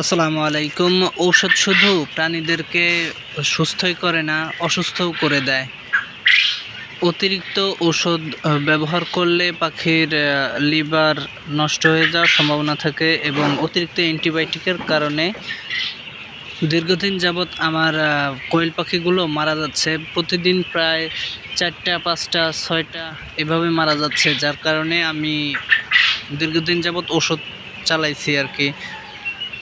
আসসালামু আলাইকুম। ঔষধ শুধু প্রাণীদেরকে সুস্থই করে না অসুস্থও করে দেয়। অতিরিক্ত আহ, ব্যবহার করলে পাখির লিভার নষ্ট হয়ে যাওয়ার সম্ভাবনা থাকে এবং অতিরিক্ত অ্যান্টিবায়োটিকের কারণে দীর্ঘদিন যাবৎ আমার কোয়েল পাখিগুলো মারা যাচ্ছে। প্রতিদিন প্রায় চারটা পাঁচটা ছয়টা এভাবে মারা যাচ্ছে যার কারণে আমি দীর্ঘদিন যাবৎ ওষুধ চালাইছি আর কি।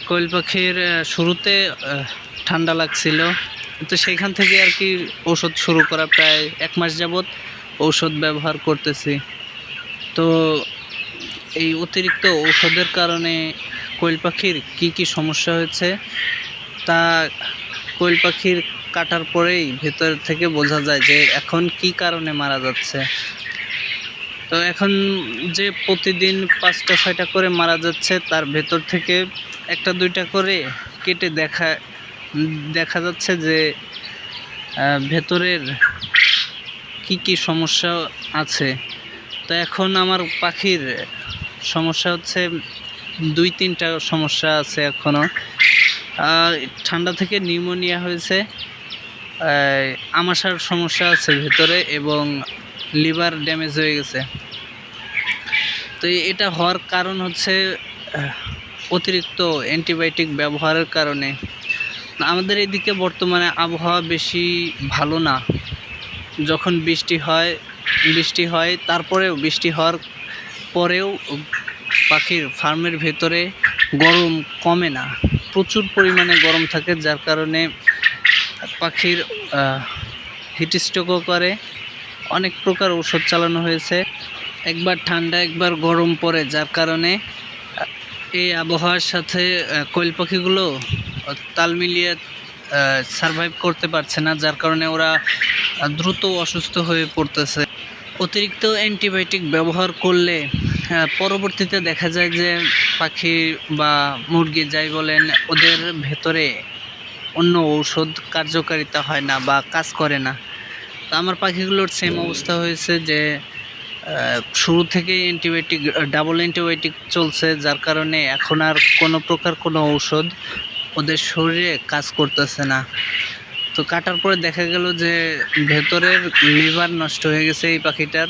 কোয়েল পাখির শুরুতে ঠান্ডা লাগছিল। তো সেইখান থেকে আর কি ওষুধ শুরু করা, প্রায় এক মাস যাবৎ ঔষধ ব্যবহার করতেছি। তো এই অতিরিক্ত ঔষধের কারণে কোয়েল পাখির কি কি সমস্যা হয়েছে, তা কোয়েল পাখির কাটার পরেই ভেতর থেকে বোঝা যায় যে এখন কি কারণে মারা যাচ্ছে। তো এখন যে প্রতিদিন পাঁচটা, ছয়টা করে মারা যাচ্ছে, তার ভেতর থেকে একটা, দুইটা করে কেটে দেখা দেখা যাচ্ছে যে ভেতরের কি কি সমস্যা আছে। তো এখন আমার পাখির সমস্যা হচ্ছে দুই, তিনটা সমস্যা আছে এখনও ঠান্ডা থেকে নিউমোনিয়া হয়েছে। আমাশার সমস্যা আছে ভেতরে এবং লিভার ড্যামেজ হয়ে গেছে। তো এটা হওয়ার কারণ হচ্ছে অতিরিক্ত অ্যান্টিবায়োটিক ব্যবহারের কারণে। আমাদের এদিকে বর্তমানে আবহাওয়া বেশি ভালো না। যখন বৃষ্টি হয় বৃষ্টি হয়, তারপরেও বৃষ্টি হওয়ার পরেও পাখির ফার্মের ভেতরে গরম কমে না। প্রচুর পরিমাণে গরম থাকে, যার কারণে পাখির হিটস্ট্রোকও করে। অনেক প্রকার ওষুধ চালানো হয়েছে। একবার ঠান্ডা, একবার গরম পড়ে, যার কারণে এই আবহাওয়ার সাথে কোয়েল পাখিগুলো তাল মিলিয়ে সারভাইভ করতে পারছে না, যার কারণে ওরা দ্রুত অসুস্থ হয়ে পড়তেছে। অতিরিক্ত অ্যান্টিবায়োটিক ব্যবহার করলে পরবর্তীতে দেখা যায় যে, পাখি বা মুরগি যাই বলেন, ওদের ভেতরে অন্য ঔষধ কার্যকারিতা হয় না বা কাজ করে না। তো আমার পাখিগুলোর সেম অবস্থা হয়েছে যে শুরু থেকে অ্যান্টিবায়োটিক ডাবল অ্যান্টিবায়োটিক চলছে, যার কারণে এখন আর কোনো প্রকার কোনো ঔষধ ওদের শরীরে কাজ করতেছে না। তো কাটার পরে দেখা গেল যে ভেতরের লিভার নষ্ট হয়ে গেছে এই পাখিটার।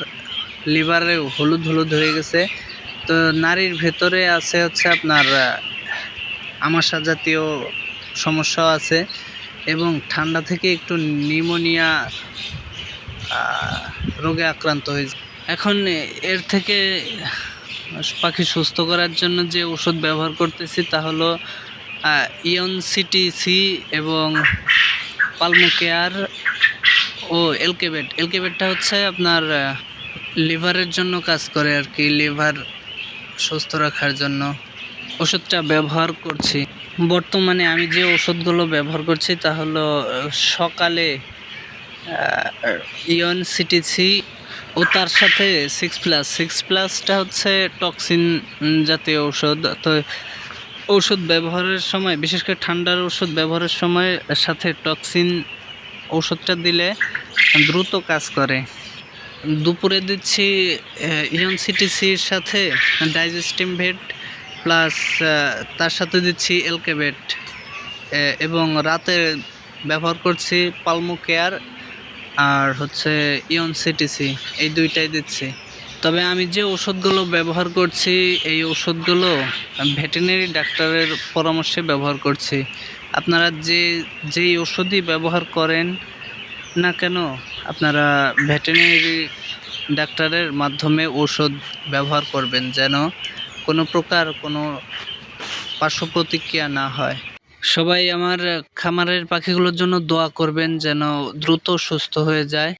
লিভারে হলুদ হলুদ হয়ে গেছে। তো নারীর ভেতরে আছে হচ্ছে আপনার আমাশা জাতীয় সমস্যাও আছে এবং ঠান্ডা থেকে একটু নিউমোনিয়া রোগে আক্রান্ত হয়েছে। এখন এর থেকে পাখি সুস্থ করার জন্য যে ওষুধ ব্যবহার করতেছি তা হলো ইয়ন সিটি সি এবং পালমোকেয়ার ও এলকেবেট এলকেবেটটা হচ্ছে আপনার লিভারের জন্য কাজ করে আর কি, লিভার সুস্থ রাখার জন্য। ওষুধটা ব্যবহার করছি। বর্তমানে আমি যে ওষুধগুলো ব্যবহার করছি তা হলো সকালে ইয়ন সিটিসি ও তার সাথে সিক্স প্লাস সিক্স প্লাসটা হচ্ছে টক্সিন জাতীয় ঔষধ। তো ঔষধ ব্যবহারের সময়, বিশেষ করে ঠান্ডার ওষুধ ব্যবহারের সময় সাথে টক্সিন ঔষধটা দিলে দ্রুত কাজ করে। দুপুরে দিচ্ছি ইয়ন সিটিসির সাথে ডাইজেস্টিম ভেট প্লাস তার সাথে দিচ্ছি এলকেবেট এবং রাতে ব্যবহার করছি পালমো কেয়ার আর হচ্ছে ইয়ন সিটিসি এই দুইটাই দিচ্ছি। তবে আমি যে ওষুধগুলো ব্যবহার করছি, এই ওষুধগুলো ভেটেরিনারি ডাক্তারের পরামর্শে ব্যবহার করছি। আপনারা যে, যেই ওষুধই ব্যবহার করেন না কেন, আপনারা ভেটেরিনারি ডাক্তারের মাধ্যমে ওষুধ ব্যবহার করবেন যেন কোনো প্রকার কোনো পার্শ্ব প্রতিক্রিয়া না হয়। সবাই আমার খামারের পাখিগুলোর জন্য দোয়া করবেন যেন দ্রুত সুস্থ হয়ে যায়।